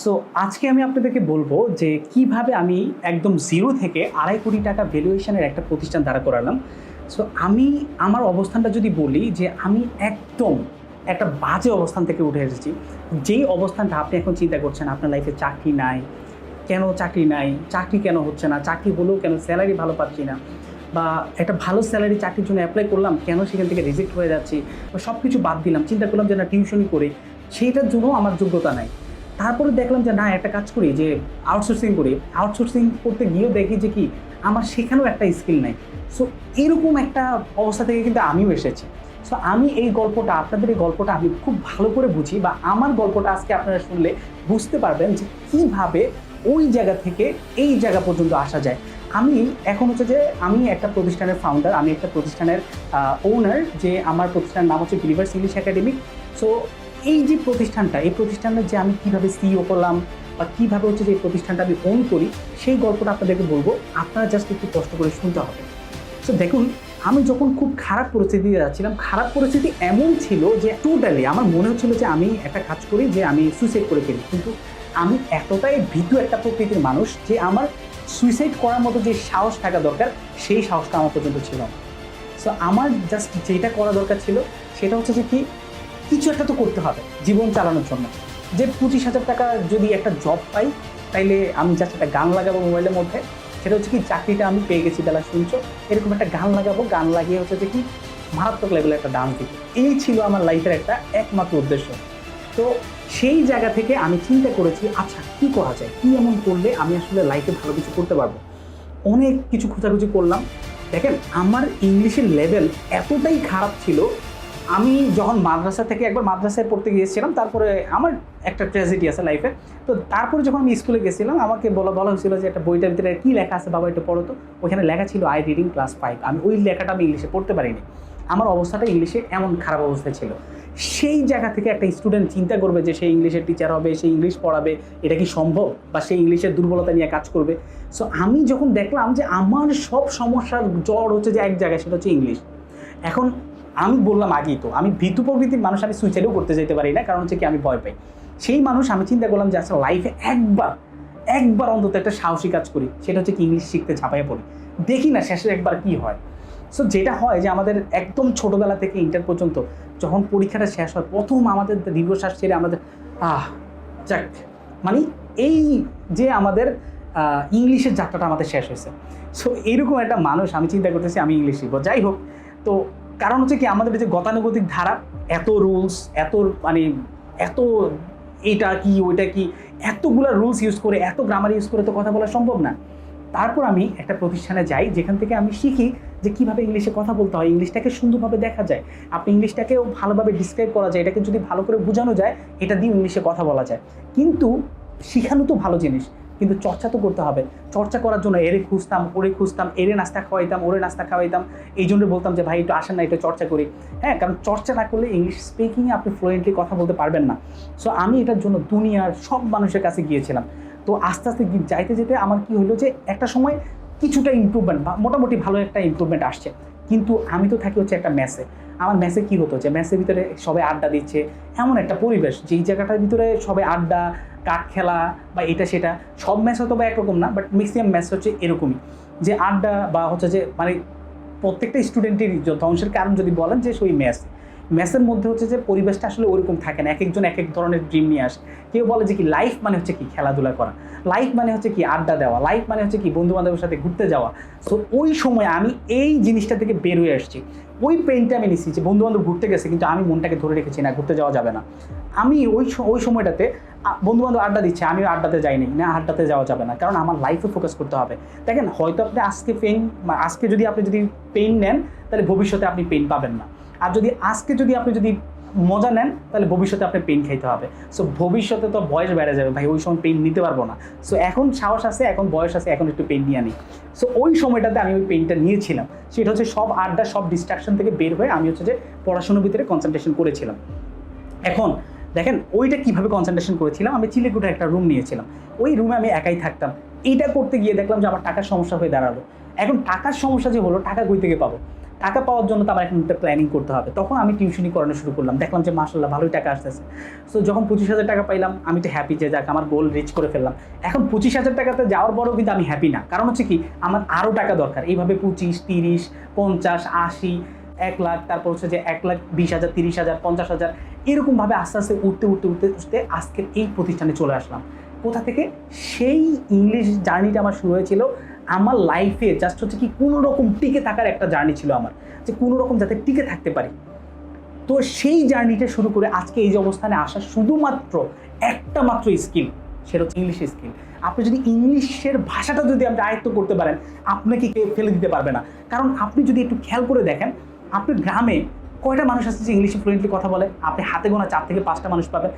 So আজকে আমি আপনাদেরকে বলব যে কীভাবে আমি একদম জিরো থেকে আড়াই কোটি টাকা ভ্যালুয়েশনের একটা প্রতিষ্ঠান দাঁড়া করালাম। সো আমি, আমার অবস্থানটা যদি বলি যে আমি একদম একটা বাজে অবস্থান থেকে উঠে এসেছি। যেই অবস্থানটা আপনি এখন চিন্তা করছেন, আপনার লাইফে চাকরি নাই, কেন চাকরি নাই, চাকরি কেন হচ্ছে না, চাকরি হলেও কেন স্যালারি ভালো পাচ্ছি না, বা একটা ভালো স্যালারি চাকরির জন্য অ্যাপ্লাই করলাম, কেন সেখান থেকে রিজেক্ট হয়ে যাচ্ছি, বা সব কিছু বাদ দিলাম, চিন্তা করলাম যে না টিউশনই করে, সেইটার জন্য আমার যোগ্যতা নাই। তারপরে দেখলাম যে, না, একটা কাজ করি, যে আউটসোর্সিং করি। আউটসোর্সিং করতে গিয়েও দেখি যে কি, আমার সেখানেও একটা স্কিল নাই। সো এরকম একটা অবস্থা থেকে কিন্তু আমিও এসেছি। সো আমি এই গল্পটা, আপনাদের এই গল্পটা আমি খুব ভালো করে বুঝি বা আমার গল্পটা আজকে আপনারা শুনলে বুঝতে পারবেন যে কীভাবে ওই জায়গা থেকে এই জায়গা পর্যন্ত আসা যায়। আমি এখন হচ্ছে যে, আমি একটা প্রতিষ্ঠানের ফাউন্ডার আমি একটা প্রতিষ্ঠানের ওনার যে আমার প্রতিষ্ঠানের নাম হচ্ছে বিলিভার্স ইংলিশ একাডেমি সো এই যে প্রতিষ্ঠানটা, এই প্রতিষ্ঠানটা যে আমি কীভাবে সিইও করলাম বা কীভাবে হচ্ছে যে এই প্রতিষ্ঠানটা আমি ওন করি, সেই গল্পটা আপনাদেরকে বলব। আপনারা জাস্ট একটু কষ্ট করে শুনতে হবে। সো দেখুন, আমি যখন খুব খারাপ পরিস্থিতিতে যাচ্ছিলাম, খারাপ পরিস্থিতি এমন ছিল যে টোটালি আমার মনে হচ্ছিল যে আমি একটা কাজ করি যে আমি সুইসাইড করে ফেলি। কিন্তু আমি এতটাই ভীতু একটা প্রকৃতির মানুষ যে আমার সুইসাইড করার মতো যে সাহস থাকা দরকার, সেই সাহসটা আমার পর্যন্ত ছিল সো আমার জাস্ট যেটা করা দরকার ছিল, সেটা হচ্ছে যে কি কিছু একটা তো করতে হবে, জীবন চালানোর জন্য। যে পঁচিশ হাজার টাকা যদি একটা জব পাই, তাইলে আমি জাস্ট একটা গান লাগাবো মোবাইলের মধ্যে। সেটা হচ্ছে কি, চাকরিটা আমি পেয়ে গেছি, বেলা শুনছো। এরকম একটা গান লাগাবো, গান লাগিয়ে হচ্ছে যে কি, মারাত্মক লেভেলের একটা ডান্স দিব। এই ছিল আমার লাইফের একটা একমাত্র উদ্দেশ্য। তো সেই জায়গা থেকে আমি চিন্তা করেছি আচ্ছা কি করা যায়? কি এমন করলে আমি আসলে লাইফে ভালো কিছু করতে পারব? অনেক কিছু খোঁজাখুঁজি করলাম। দেখেন, আমার ইংলিশের লেভেল এতটাই খারাপ ছিল আমি যখন মাদ্রাসা থেকে একবার মাদ্রাসায় পড়তে গিয়েছিলাম, তারপরে আমার একটা ট্র্যাজেডি আছে লাইফে তো তারপরে যখন আমি স্কুলে গেছিলাম, আমাকে বলা বলা হয়েছিল যে একটা বইটার ভিতরে কী লেখা আছে, বাবা একটু পড়ো তো। ওখানে লেখা ছিল আই রিডিং ক্লাস ফাইভ আমি ওই লেখাটা আমি ইংলিশে পড়তে পারিনি। আমার অবস্থাটা ইংলিশে এমন খারাপ অবস্থায় ছিল। সেই জায়গা থেকে একটা স্টুডেন্ট চিন্তা করবে যে সে ইংলিশের টিচার হবে, সে ইংলিশ পড়াবে, এটা কি সম্ভব? বা সে ইংলিশের দুর্বলতা নিয়ে কাজ করবে? সো আমি যখন দেখলাম যে আমার সব সমস্যার জ্বর হচ্ছে যে এক জায়গায়, সেটা হচ্ছে ইংলিশ এখন আমি বললাম আগেই তো, আমি ভীতু প্রকৃতির মানুষ, আমি সুইসাইডও করতে যেতে পারি না, কারণ হচ্ছে কি আমি ভয় পাই। সেই মানুষ আমি চিন্তা করলাম যে আসলে লাইফে একবার একবার অন্তত একটা সাহসী কাজ করি, সেটা হচ্ছে কি ইংলিশ শিখতে ঝাঁপাইয়ে পড়ি। দেখি না শেষে একবার কি হয়। সো যেটা হয় যে আমাদের একদম ছোটোবেলা থেকে ইন্টার পর্যন্ত, যখন পরীক্ষাটা শেষ হয়, প্রথম আমাদের দীর্ঘশ্বাস ছেড়ে আমাদের, আহ, যাক মানে এই যে আমাদের ইংলিশের যাত্রাটা আমাদের শেষ হয়েছে। সো এইরকম একটা মানুষ আমি চিন্তা করতেছি আমি ইংলিশ শিখব। যাই হোক, তো কারণ হচ্ছে কি আমাদের যে গতানুগতিক ধারা, এত রুলস এত মানে এত এটা কি, ওইটা কি, এতগুলো রুলস ইউজ করে, এত গ্রামার ইউজ করে তো কথা বলা সম্ভব না। তারপর আমি একটা প্রতিষ্ঠানে যাই, যেখান থেকে আমি শিখি যে কীভাবে ইংলিশে কথা বলতে হয় ইংলিশটাকে সুন্দরভাবে দেখা যায়। আপনি ইংলিশটাকেও ভালোভাবে ডিসক্রাইব করা যায়, এটাকে যদি ভালো করে বোঝানো যায়, এটা দিয়ে ইংলিশে কথা বলা যায়। কিন্তু শেখানো তো ভালো জিনিস। কিন্তু চর্চা তো করতে হবে। চর্চা করার জন্য এরে খুঁজতাম, ওরে খুঁজতাম, এরে নাস্তা খাওয়াইতাম, ওরে নাস্তা খাওয়াইতাম। এই জন্য বলতাম যে, ভাই, একটু আসেন না, একটু চর্চা করি। হ্যাঁ কারণ চর্চা না করলে ইংলিশ স্পিকিংয়ে আপনি ফ্লুয়েন্টলি কথা বলতে পারবেন না। সো আমি এটার জন্য দুনিয়ার সব মানুষের কাছে গিয়েছিলাম। তো আস্তে আস্তে যাইতে, যেতে আমার কি হলো যে, একটা সময় কিছুটা ইমপ্রুভমেন্ট বা মোটামুটি ভালো একটা ইম্প্রুভমেন্ট আসছে। কিন্তু আমি তো থাকি হচ্ছে একটা ম্যাসে আমার ম্যাসে কি হতো যে ম্যাসের ভিতরে সবাই আড্ডা দিচ্ছে। এমন একটা পরিবেশ, যেই জায়গাটার ভিতরে সবাই আড্ডা কাঠ খেলা বা এটা সেটা, সব ম্যাচ হয়তো বা একরকম না বাট ম্যাক্সিমাম ম্যাচ হচ্ছে এরকমই। যে আড্ডা বা হচ্ছে যে মানে প্রত্যেকটা স্টুডেন্টেরই ধ্বংসের কারণ যদি বলেন যে সেই ম্যাচ ম্যাচের মধ্যে হচ্ছে যে পরিবেশটা আসলে ওরকম থাকে না এক একজন এক এক ধরনের ড্রিম নিয়ে আসে। কেউ বলে যে কি লাইফ মানে হচ্ছে কি, খেলাধুলা করা। লাইফ মানে হচ্ছে কি, আড্ডা দেওয়া। লাইফ মানে হচ্ছে কি বন্ধু বান্ধবের সাথে ঘুরতে যাওয়া। সো ওই সময় আমি এই জিনিসটা থেকে বের হয়ে আসছি। ওই পেনটা আমি নিচ্ছি যে বন্ধু বান্ধব ঘুরতে গেছে, কিন্তু আমি মনটাকে ধরে রেখেছি না, ঘুরতে যাওয়া যাবে না। আমি ওই ওই সময়টাতে বন্ধু বান্ধব আড্ডা দিচ্ছে আমি আড্ডাতে যাইনি, না, আড্ডাতে যাওয়া যাবে না, কারণ আমার লাইফে ফোকাস করতে হবে। দেখেন, হয়তো আপনি আজকে পেন আজকে যদি আপনি যদি পেন নেন, তাহলে ভবিষ্যতে আপনি পেন পাবেন না। আর যদি আজকে যদি আপনি যদি মজা নেন, তাহলে ভবিষ্যতে আপনি পেন খাইতে হবে। সো ভবিষ্যতে তো বয়স বেড়ে যাবে ভাই, ওই সময় পেন নিতে পারব না। সো এখন সাহস আছে, এখন বয়স আছে, এখন একটু পেন নিয়ে নিই সো ওই সময়টাতে আমি ওই পেনটা নিয়েছিলাম। সেটা হচ্ছে সব আড্ডা, সব ডিস্ট্রাকশন থেকে বের হয়ে আমি হচ্ছে যে পড়াশোনার ভিতরে কনসেন্ট্রেশন করেছিলাম। এখন দেখেন, ওইটা কীভাবে কনসেন্ট্রেশন করেছিলাম? আমি চিলেকুটে একটা রুম নিয়েছিলাম। ওই রুমে আমি একাই থাকতাম। এইটা করতে গিয়ে দেখলাম যে আমার টাকার সমস্যা হয়ে দাঁড়াল। এখন টাকার সমস্যা যে হলো, টাকা কই থেকে পাবো? টাকা পাওয়ার জন্য তো আমার এখন একটা প্ল্যানিং করতে হবে। তখন আমি টিউশনি করানো শুরু করলাম। দেখলাম যে মাসাল্লাহ ভালোই টাকা আসতেছে। সো যখন পঁচিশ হাজার টাকা পাইলাম, আমি তো হ্যাপি যে যাক, আমার গোল রিচ করে ফেললাম। এখন পঁচিশ হাজার টাকাতে যাওয়ার পরেও কিন্তু আমি হ্যাপি না। কারণ হচ্ছে কি, আমার আরও টাকা দরকার। এইভাবে পঁচিশ, তিরিশ, পঞ্চাশ, আশি, এক লাখ, তারপর হচ্ছে যে এক লাখ, বিশ হাজার, তিরিশ হাজার, পঞ্চাশ হাজার, এরকমভাবে আস্তে আস্তে উঠতে উঠতে উঠতে উঠতে আজকের এই প্রতিষ্ঠানে চলে আসলাম। কোথা থেকে? সেই ইংলিশ জার্নিটা আমার শুরু হয়েছিল আমার লাইফে জাস্ট হচ্ছে কি কোনো রকম টিকে থাকার একটা জার্নি ছিল আমার, যে কোনো রকম যাতে টিকে থাকতে পারি। তো সেই জার্নিটা শুরু করে আজকে এই যে অবস্থানে আসা শুধুমাত্র একটা মাত্র স্কিল সেটা হচ্ছে ইংলিশ স্কিল আপনি যদি ইংলিশের ভাষাটা যদি আপনি আয়ত্ত করতে পারেন, আপনাকে কেউ ফেলে দিতে পারবে না। কারণ আপনি যদি একটু খেয়াল করে দেখেন আপনার গ্রামে কয়টা মানুষ আছে যে ইংলিশে ফ্লুয়েন্টলি কথা বলে? আপনি হাতে গোনা চার থেকে পাঁচটা মানুষ পাবেন।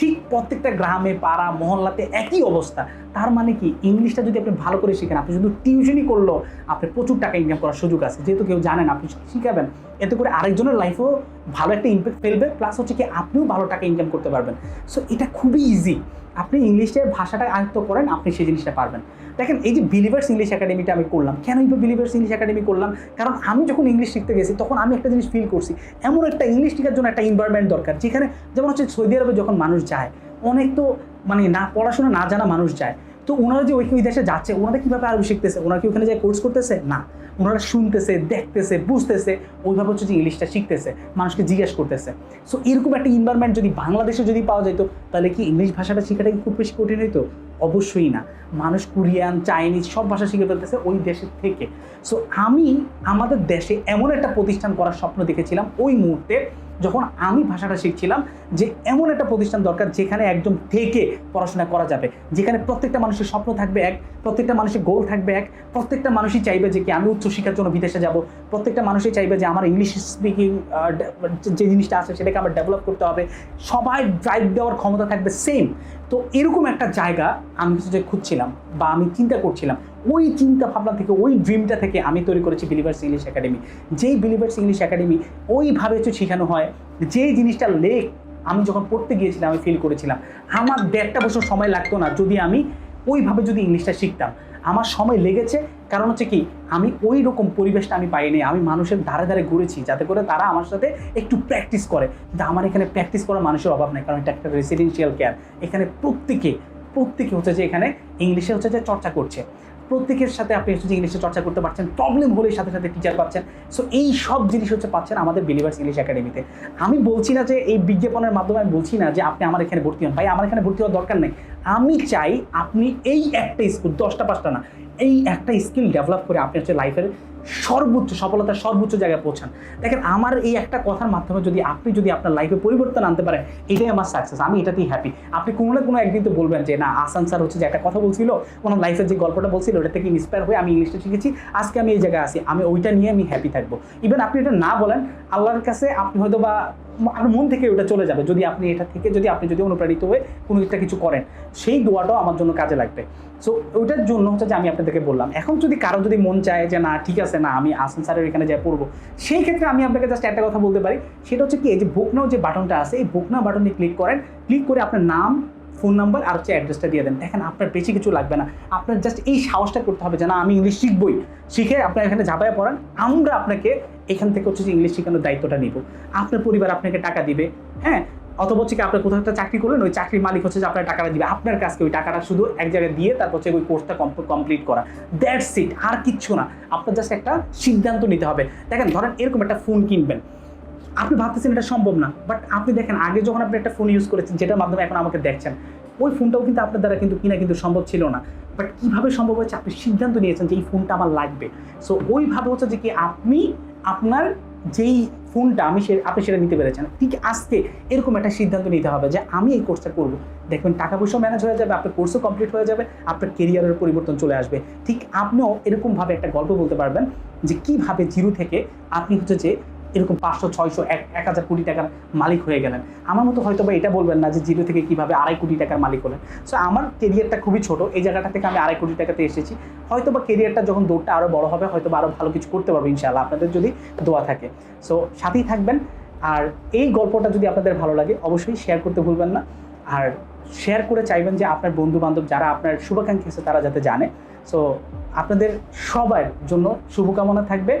ঠিক প্রত্যেকটা গ্রামে, পাড়া, মহল্লাতে একই অবস্থা। তার মানে কি? ইংলিশটা যদি আপনি ভালো করে শিখেন, আপনি শুধু টিউশনই করল আপনি প্রচুর টাকা ইনকাম করার সুযোগ আছে। যেহেতু কেউ জানেন আপনি শিখাবেন। এতে করে আরেকজনের লাইফেও ভালো একটা ইম্প্যাক্ট ফেলবে প্লাস হচ্ছে কি আপনিও ভালো টাকা ইনকাম করতে পারবেন। সো এটা খুবই ইজি আপনি ইংলিশের ভাষাটা আয়ত্ত করেন, আপনি সেই জিনিসটা পারবেন। দেখেন, এই যে বিলিভার্স ইংলিশ একাডেমিটা আমি করলাম, কেন এই বিলিভার্স ইংলিশ একাডেমি করলাম? কারণ আমি যখন ইংলিশ শিখতে গেছি, তখন আমি একটা জিনিস ফিল করছি, এমন একটা ইংলিশ শেখার জন্য একটা এনভায়রনমেন্ট দরকার, যেখানে যেমন হচ্ছে সৌদি আরবে যখন মানুষ যায়, অনেক তো মানে না, পড়াশোনা না জানা মানুষ যায় তো ওনারা যে ওই দেশে যাচ্ছে, ওনারা কীভাবে আরবি শিখতেছে? ওনারা কি ওখানে যায় কোর্স করতেছে? না। ওনারা শুনতেছে, দেখতেছে, বুঝতেছে, ওইভাবে হচ্ছে যে ইংলিশটা শিখতেছে, মানুষকে জিজ্ঞেস করতেছে। সো এরকম একটা ইনভারনমেন্ট যদি বাংলাদেশে যদি পাওয়া যেত তাহলে কি ইংলিশ ভাষাটা শেখাটা কি খুব বেশি কঠিন হইতো? অবশ্যই না। মানুষ কোরিয়ান, চাইনিজ সব ভাষা শিখে ফেলতেছে ওই দেশের থেকে। সো আমি আমাদের দেশে এমন একটা প্রতিষ্ঠান করার স্বপ্ন দেখেছিলাম ওই মুহূর্তে যখন আমি ভাষাটা শিখছিলাম যে এমন একটা প্রতিষ্ঠান দরকার যেখানে একদম থেকে পড়াশোনা করা যাবে। যেখানে প্রত্যেকটা মানুষের স্বপ্ন থাকবে এক, প্রত্যেকটা মানুষের গোল থাকবে এক, প্রত্যেকটা মানুষই চাইবে যে কি আমি উচ্চশিক্ষার জন্য বিদেশে যাব। প্রত্যেকটা মানুষই চাইবে যে আমার ইংলিশ স্পিকিং যে জিনিসটা আছে সেটাকে আমার ডেভেলপ করতে হবে। সবাই ড্রাইভ দেওয়ার ক্ষমতা থাকবে সেম তো এরকম একটা জায়গা আমি কিছু যে খুঁজছিলাম বা আমি চিন্তা করছিলাম। ওই চিন্তা ভাবনা থেকে, ওই ড্রিমটা থেকে আমি তৈরি করেছি বিলিভার্স ইংলিশ একাডেমি যেই বিলিভার্স ইংলিশ একাডেমি ওইভাবে হচ্ছে শেখানো হয়। যেই জিনিসটা লেখ আমি যখন পড়তে গিয়েছিলাম, আমি ফিল করেছিলাম। আমার দেড়টা বছর সময় লাগতো না যদি আমি ওইভাবে যদি ইংলিশটা শিখতাম। আমার সময় লেগেছে, কারণ হচ্ছে কি, আমি ওই রকম পরিবেশটা আমি পাইনি, আমি মানুষের ধারে ধারে ঘুরেছি, যাতে করে তারা আমার সাথে একটু প্র্যাকটিস করে। কিন্তু আমার এখানে প্র্যাকটিস করার মানুষের অভাব নেই, কারণ এটা একটা রেসিডেন্সিয়াল কেয়ার এখানে প্রত্যেকে প্রত্যেকে হচ্ছে যে এখানে ইংলিশে হচ্ছে যে চর্চা করছে। প্রত্যেকের সাথে আপনি হচ্ছে ইংলিশে চর্চা করতে পারছেন প্রবলেম হলে সাথে সাথে টিচার পাচ্ছেন। সো এই সব জিনিস হচ্ছে পাচ্ছেন আমাদের বিলিভার্স ইংলিশ একাডেমিতে আমি বলছি না যে এই বিজ্ঞাপনের মাধ্যমে আমি বলছি না যে আপনি আমার এখানে ভর্তি হন। ভাই, আমার এখানে ভর্তি হওয়ার দরকার নেই। আমি চাই আপনি এই একটা স্কুল, দশটা, পাঁচটা না, এই একটা স্কিল ডেভেলপ করে আপনি হচ্ছে লাইফের সর্বোচ্চ সফলতার সর্বোচ্চ জায়গায় পৌঁছান। দেখেন, আমার এই একটা কথার মাধ্যমে যদি আপনি যদি আপনার লাইফে পরিবর্তন আনতে পারেন, এটাই আমার সাকসেস আমি এটাতেই হ্যাপি আপনি কোনো না কোনো একদিন তো বলবেন যে, না, আসান স্যার হচ্ছে যে একটা কথা বলছিল, ওনার লাইফের যে গল্পটা বলছিল, ওটা থেকে ইন্সপায়ার হয়ে আমি ইংলিশটা শিখেছি, আজকে আমি এই জায়গায় আসি আমি ওইটা নিয়ে আমি হ্যাপি থাকব। ইভেন আপনি এটা না বলেন, আল্লাহর কাছে আপনি হয়তো বা আপনার মন থেকে ওটা চলে যাবে। যদি আপনি এটা থেকে, যদি আপনি যদি অনুপ্রাণিত হয়ে কোনো একটা কিছু করেন, সেই দোয়াটাও আমার জন্য কাজে লাগবে। সো ওইটার জন্য হচ্ছে যে আমি আপনাদেরকে বললাম, এখন যদি কারও যদি মন চায় যে না, ঠিক আছে, না, আমি আসান স্যারের এখানে যাই পড়ব, সেই ক্ষেত্রে আমি আপনাকে জাস্ট একটা কথা বলতে পারি, সেটা হচ্ছে কি, এই যে বুকনাও যে বাটনটা আছে, এই বুকনা বাটনে ক্লিক করেন ক্লিক করে আপনার নাম ফোন নাম্বার আর হচ্ছে অ্যাড্রেসটা দিয়ে দেন। দেখেন, আপনার বেশি কিছু লাগবে না। আপনার জাস্ট এই সাহসটা করতে হবে যে, না, আমি ইংলিশ শিখবই। শিখে আপনার এখানে ঝাঁপায় পড়ান। আমরা আপনাকে এখান থেকে হচ্ছে যে ইংলিশ শেখানোর দায়িত্বটা নিব। আপনার পরিবার আপনাকে টাকা দিবে হ্যাঁ? অথবা হচ্ছে কি আপনার কোথাও একটা চাকরি করলেন, ওই চাকরির মালিক হচ্ছে যে আপনার টাকাটা দিবে। আপনার কাছকে ওই টাকাটা শুধু এক জায়গায় দিয়ে তারপর হচ্ছে ওই কোর্সটা কমপ্লিট করা। দ্যাটস ইট আর কিচ্ছু না। আপনার জাস্ট একটা সিদ্ধান্ত নিতে হবে। দেখেন, ধরেন এরকম একটা ফোন কিনবেন। আপনি ভাবতেছেন এটা সম্ভব না বাট আপনি দেখেন, আগে যখন আপনি একটা ফোন ইউজ করেছেন, যেটার মাধ্যমে এখন আমাকে দেখছেন, ওই ফোনটাও কিন্তু আপনার দ্বারা কিন্তু কিনা কিন্তু সম্ভব ছিল না। বাট কীভাবে সম্ভব হয়েছে? আপনি সিদ্ধান্ত নিয়েছেন যে এই ফোনটা আমার লাগবে। সো ওইভাবে হচ্ছে যে কি আপনি আপনার যেই ফোনটা আমি সে আপনি সেটা নিতে পেরেছেন, ঠিক আজকে এরকম একটা সিদ্ধান্ত নিতে হবে যে আমি এই কোর্সটা করব। দেখবেন টাকা পয়সাও ম্যানেজ হয়ে যাবে, আপনার কোর্সও কমপ্লিট হয়ে যাবে, আপনার কেরিয়ারের পরিবর্তন চলে আসবে। ঠিক আপনিও এরকমভাবে একটা গল্প বলতে পারবেন যে কীভাবে জিরো থেকে আপনি হচ্ছে যে এরকম পাঁচশো, ছয়শো, এক এক হাজার কোটি টাকার মালিক হয়ে গেলেন। আমার মতো হয়তো বা এটা বলবেন না যে জিরো থেকে কীভাবে আড়াই কোটি টাকার মালিক হলেন। সো আমার কেরিয়ারটা খুবই ছোট। এই জায়গাটা থেকে আমি আড়াই কোটি টাকাতে এসেছি। হয়তো বা কেরিয়ারটা যখন দৌড়টা আরও বড় হবে হয়তো বা আরও ভালো কিছু করতে পারব ইনশাআল্লাহ। আপনাদের যদি দোয়া থাকে। সো সাথেই থাকবেন। আর এই গল্পটা যদি আপনাদের ভালো লাগে, অবশ্যই শেয়ার করতে ভুলবেন না। আর শেয়ার করে চাইবেন যে আপনার বন্ধু বান্ধব যারা আপনার শুভাকাঙ্ক্ষী আছে, তারা যাতে জানে। সো আপনাদের সবার জন্য শুভকামনা থাকবে।